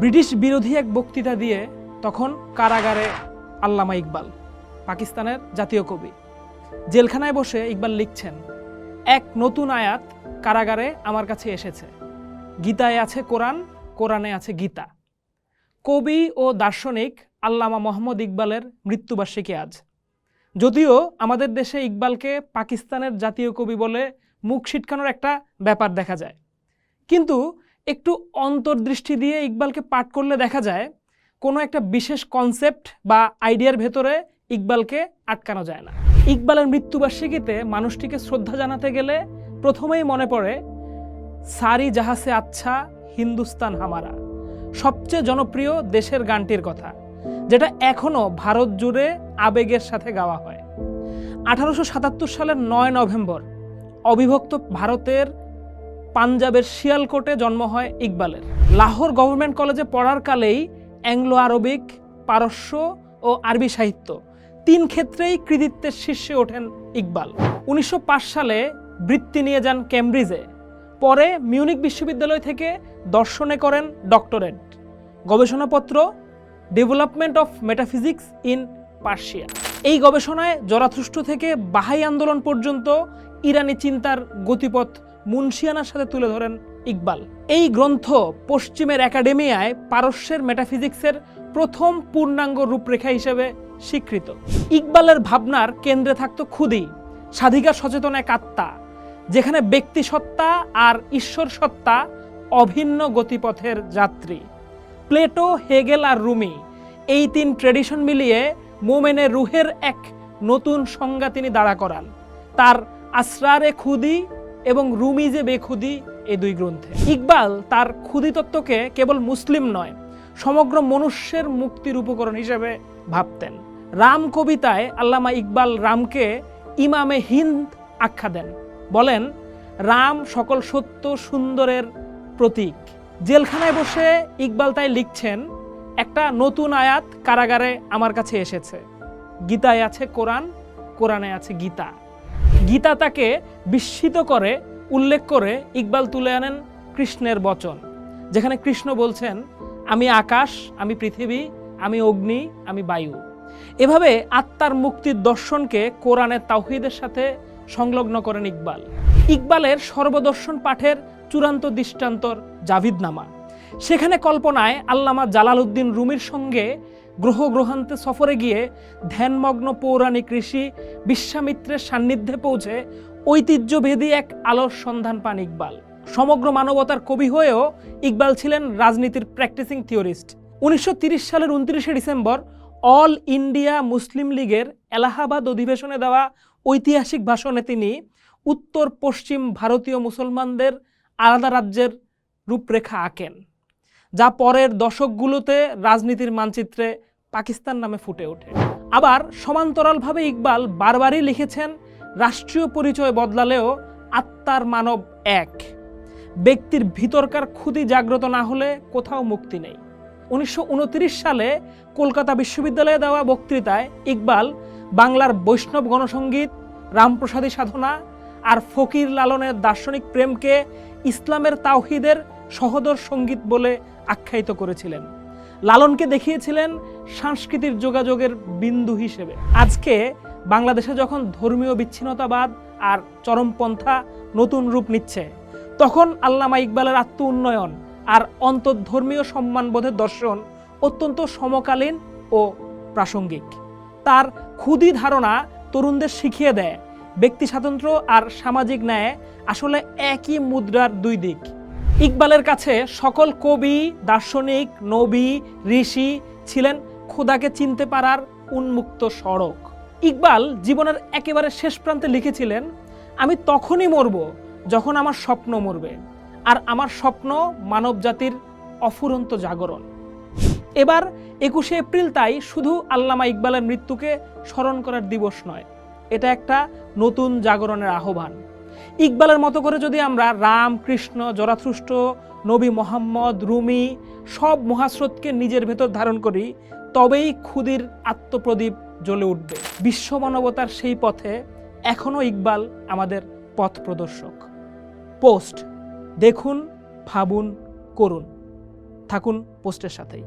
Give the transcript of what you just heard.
British বিরোধী এক বক্তৃতা দিয়ে তখন কারাগারে আল্লামা ইকবাল, পাকিস্তানের জাতীয় কবি। জেলখানায় বসে ইকবাল লিখছেন, এক নতুন আয়াত কারাগারে আমার কাছে এসেছে। গীতায় আছে কোরআন, কোরআনে আছে গীতা। কবি ও দার্শনিক আল্লামা মোহাম্মদ ইকবালের মৃত্যুবার্ষিকী আজ। যদিও আমাদের দেশে ইকবালকে পাকিস্তানের জাতীয় কবি বলে মুখ ছিটকানোর একটা ব্যাপার দেখা যায়। কিন্তু একটু অন্তর্দৃষ্টি দিয়ে ইকবালকে পাঠ করলে দেখা যায়, কোনো একটা বিশেষ কনসেপ্ট বা আইডিয়ার ভেতরে ইকবালকে আটকানো যায় না। ইকবালের মৃত্যুবার্ষিকীতে মানুষটিকে শ্রদ্ধা জানাতে গেলে প্রথমেই মনে পড়ে, সারি জাহাসে আচ্ছা হিন্দুস্তান হামারা। সবচেয়ে জনপ্রিয় দেশের গানটির কথা, যেটা এখনও ভারত জুড়ে আবেগের সাথে গাওয়া হয়। আঠারোশো সাতাত্তর সালের নয় নভেম্বর, অবিভক্ত ভারতের পাঞ্জাবের শিয়ালকোটে জন্ম হয় ইকবালের। লাহোর গভর্নমেন্ট কলেজে পড়ার কালেই অ্যাংলো আরবিক, পারস্য ও আরবি সাহিত্য। তিন ক্ষেত্রেই কৃতিত্বের শীর্ষে ওঠেন ইকবাল। উনিশশো পাঁচ সালে বৃত্তি নিয়ে যান ক্যামব্রিজে পরে মিউনিক বিশ্ববিদ্যালয় থেকে দর্শনে করেন ডক্টরেট। গবেষণাপত্র, development of metaphysics in Persia. এই গবেষণায় জরাথুষ্ট থেকে বাহাই আন্দোলন পর্যন্ত ইরানি চিন্তার গতিপথ মুন্সিয়ানার সাথে তুলে ধরেন ইকবাল। এই গ্রন্থ পশ্চিমের একাডেমিয়ায় পারস্যের মেটাফিজিক্সের প্রথম পূর্ণাঙ্গ রূপরেখা হিসেবে স্বীকৃত। ইকবালের ভাবনার কেন্দ্রে থাকতো খুদি স্বাধিকার সচেতন এক আত্মা যেখানে ব্যক্তি সত্তা আর ঈশ্বর সত্তা অভিন্ন গতিপথের যাত্রী। প্লেটো, হেগেল আর রুমি এই তিন ট্রেডিশন মিলিয়ে মোমেনের রুহের এক নতুন সংজ্ঞা তিনি দাঁড়া করান। তার আসরারে খুদি এবং রুমি যে বেখুদি এই দুই গ্রন্থে। ইকবাল তার খুদি তত্ত্বকে কেবল মুসলিম নয়, সমগ্র মনুষ্যের মুক্তির উপকরণ হিসেবে ভাবতেন। রাম কবিতায় আল্লামা ইকবাল রামকে ইমামে হিন্দ আখ্যা দেন। বলেন, রাম সকল সত্য সুন্দরের প্রতীক। জেলখানায় বসে ইকবাল তাই লিখছেন, একটা নতুন আয়াত কারাগারে আমার কাছে এসেছে। গীতায় আছে কোরআন, কোরআনে আছে গীতা। গীতা তাকে বিস্মিত করে, উল্লেখ করে ইকবাল তুলে আনেন কৃষ্ণের বচন, যেখানে কৃষ্ণ বলছেন, আমি আকাশ, আমি পৃথিবী, আমি অগ্নি, আমি বায়ু। এভাবে আত্মার মুক্তির দর্শনকে কোরআনের তাওহিদের সাথে সংলগ্ন করেন ইকবাল। ইকবালের সর্বদর্শন পাঠের চূড়ান্ত দৃষ্টান্তর জাভিদনামা। সেখানে কল্পনায় আল্লামা জালালউদ্দিন রুমির সঙ্গে গ্রহ গ্রহান্তে সফরে গিয়ে ধ্যানমগ্ন পৌরাণিক ঋষি বিশ্বামিত্রের সান্নিধ্যে পৌঁছে ঐতিহ্যভেদী এক আলোর সন্ধান পান ইকবাল। সমগ্র মানবতার কবি হয়েও ইকবাল ছিলেন রাজনীতির প্র্যাকটিসিং থিওরিস্ট উনিশশো সালের উনত্রিশে ডিসেম্বর অল ইন্ডিয়া মুসলিম লীগের এলাহাবাদ অধিবেশনে দেওয়া ঐতিহাসিক ভাষণে তিনি উত্তর পশ্চিম ভারতীয় মুসলমানদের আলাদা রাজ্যের রূপরেখা আঁকেন, যা পরের দশকগুলোতে রাজনীতির মানচিত্রে পাকিস্তান নামে ফুটে ওঠে। আবার সমান্তরালভাবে ইকবাল বারবারই লিখেছেন, রাষ্ট্রীয় পরিচয় বদলালেও আত্মার মানব এক। ব্যক্তির ভিতরকার ক্ষুদি জাগ্রত না হলে কোথাও মুক্তি নেই। উনিশশো উনত্রিশ সালে কলকাতা বিশ্ববিদ্যালয়ে দেওয়া বক্তৃতায় ইকবাল বাংলার বৈষ্ণব গণসঙ্গীত রামপ্রসাদী সাধনা আর ফকির লালনের দার্শনিক প্রেমকে ইসলামের তাওহিদের সহদর সংগীত বলে আখ্যায়িত করেছিলেন। লালনকে দেখিয়েছিলেন সাংস্কৃতিক যোগাযোগের বিন্দু হিসেবে। আজকে বাংলাদেশে যখন ধর্মীয় বিচ্ছিন্নতাবাদ আর চরমপন্থা নতুন রূপ নিচ্ছে, তখন আল্লামা ইকবালের আত্ম উন্নয়ন আর অন্তর্ধর্মীয় সম্মানবোধের দর্শন অত্যন্ত সমকালীন ও প্রাসঙ্গিক। তার ক্ষুদি ধারণা তরুণদের শিখিয়ে দেয় ব্যক্তি স্বাতন্ত্র্য আর সামাজিক ন্যায় আসলে একই মুদ্রার দুই দিক। ইকবালের কাছে সকল কবি, দার্শনিক, নবী, ঋষি ছিলেন খোদাকে চিনতে পারার উন্মুক্ত সড়ক। ইকবাল জীবনের একেবারে শেষ প্রান্তে লিখেছিলেন, আমি তখনই মরব যখন আমার স্বপ্ন মরবে, আর আমার স্বপ্ন মানব জাতির অফুরন্ত জাগরণ। এবার একুশে এপ্রিল তাই শুধু আল্লামা ইকবালের মৃত্যুকে স্মরণ করার দিবস নয়, এটা একটা নতুন জাগরণের আহ্বান। ইকবালের মতো করে যদি আমরা রাম, কৃষ্ণ জরাথুষ্ট নবী মোহাম্মদ, রুমি সব মহাস্রোতকে নিজের ভেতর ধারণ করি, তবেই ক্ষুদির আত্মপ্রদীপ জ্বলে উঠবে। বিশ্ব মানবতার সেই পথে এখনও ইকবাল আমাদের পথ প্রদর্শক। পোস্ট, দেখুন, ভাবুন, করুন। থাকুন পোস্টের সাথেই।